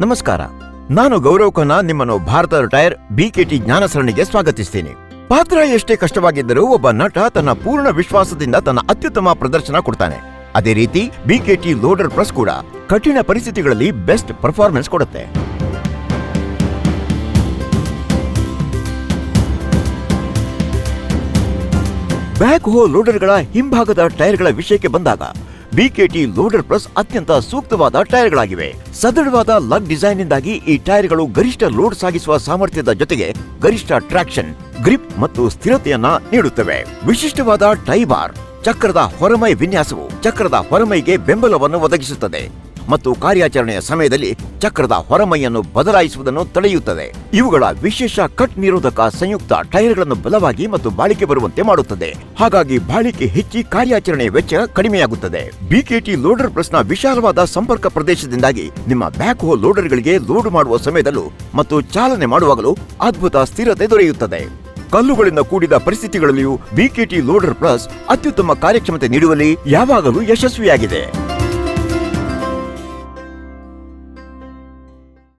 ನಮಸ್ಕಾರ. ನಾನು ಗೌರವ್ ಖನ್ನಾ, ನಿಮ್ಮನ್ನು ಭಾರತದ ಟೈರ್ ಬಿಕೆಟಿ ಜ್ಞಾನ ಸರಣಿಗೆ ಸ್ವಾಗತಿಸ್ತೇನೆ. ಪಾತ್ರ ಎಷ್ಟೇ ಕಷ್ಟವಾಗಿದ್ದರೂ ಒಬ್ಬ ನಟ ತನ್ನ ಪೂರ್ಣ ವಿಶ್ವಾಸದಿಂದ ತನ್ನ ಅತ್ಯುತ್ತಮ ಪ್ರದರ್ಶನ ಕೊಡ್ತಾನೆ. ಅದೇ ರೀತಿ ಬಿಕೆಟಿ ಲೋಡರ್ ಪ್ರೆಸ್ ಕೂಡ ಕಠಿಣ ಪರಿಸ್ಥಿತಿಗಳಲ್ಲಿ ಬೆಸ್ಟ್ ಪರ್ಫಾರ್ಮೆನ್ಸ್ ಕೊಡುತ್ತೆ. ಬ್ಯಾಕ್ ಹೋ ಲೋಡರ್ಗಳ ಹಿಂಭಾಗದ ಟೈರ್ಗಳ ವಿಷಯಕ್ಕೆ ಬಂದಾಗ ಬಿಕೆಟಿ ಲೋಡರ್ ಪ್ಲಸ್ ಅತ್ಯಂತ ಸೂಕ್ತವಾದ ಟೈರ್ಗಳಾಗಿವೆ. ಸದೃಢವಾದ ಲಗ್ ಡಿಸೈನ್ನಿಂದಾಗಿ ಈ ಟೈರ್ಗಳು ಗರಿಷ್ಠ ಲೋಡ್ ಸಾಗಿಸುವ ಸಾಮರ್ಥ್ಯದ ಜೊತೆಗೆ ಗರಿಷ್ಠ ಟ್ರಾಕ್ಷನ್, ಗ್ರಿಪ್ ಮತ್ತು ಸ್ಥಿರತೆಯನ್ನ ನೀಡುತ್ತವೆ. ವಿಶಿಷ್ಟವಾದ ಟೈಬಾರ್ ಚಕ್ರದ ಹೊರಮೈ ವಿನ್ಯಾಸವು ಚಕ್ರದ ಹೊರಮೈಗೆ ಬೆಂಬಲವನ್ನು ಒದಗಿಸುತ್ತದೆ. ಮತ್ತು ಕಾರ್ಯಾಚರಣೆಯ ಸಮಯದಲ್ಲಿ ಚಕ್ರದ ಹೊರಮೈಯನ್ನು ಬದಲಾಯಿಸುವುದನ್ನು ತಡೆಯುತ್ತದೆ. ಇವುಗಳ ವಿಶೇಷ ಕಟ್ ನಿರೋಧಕ ಸಂಯುಕ್ತ ಟೈರ್ಗಳನ್ನು ಬಲವಾಗಿ ಮತ್ತು ಬಾಳಿಕೆ ಬರುವಂತೆ ಮಾಡುತ್ತದೆ. ಹಾಗಾಗಿ ಬಾಳಿಕೆ ಹೆಚ್ಚಿ ಕಾರ್ಯಾಚರಣೆಯ ವೆಚ್ಚ ಕಡಿಮೆಯಾಗುತ್ತದೆ. ಬಿಕೆಟಿ ಲೋಡರ್ ಪ್ಲಸ್ನ ವಿಶಾಲವಾದ ಸಂಪರ್ಕ ಪ್ರದೇಶದಿಂದಾಗಿ ನಿಮ್ಮ ಬ್ಯಾಕ್ ಹೋ ಲೋಡರ್ಗಳಿಗೆ ಲೋಡ್ ಮಾಡುವ ಸಮಯದಲ್ಲೂ ಮತ್ತು ಚಾಲನೆ ಮಾಡುವಾಗಲೂ ಅದ್ಭುತ ಸ್ಥಿರತೆ ದೊರೆಯುತ್ತದೆ. ಕಲ್ಲುಗಳಿಂದ ಕೂಡಿದ ಪರಿಸ್ಥಿತಿಗಳಲ್ಲಿಯೂ ಬಿಕೆಟಿ ಲೋಡರ್ ಪ್ಲಸ್ ಅತ್ಯುತ್ತಮ ಕಾರ್ಯಕ್ಷಮತೆ ನೀಡುವಲ್ಲಿ ಯಾವಾಗಲೂ ಯಶಸ್ವಿಯಾಗಿದೆ.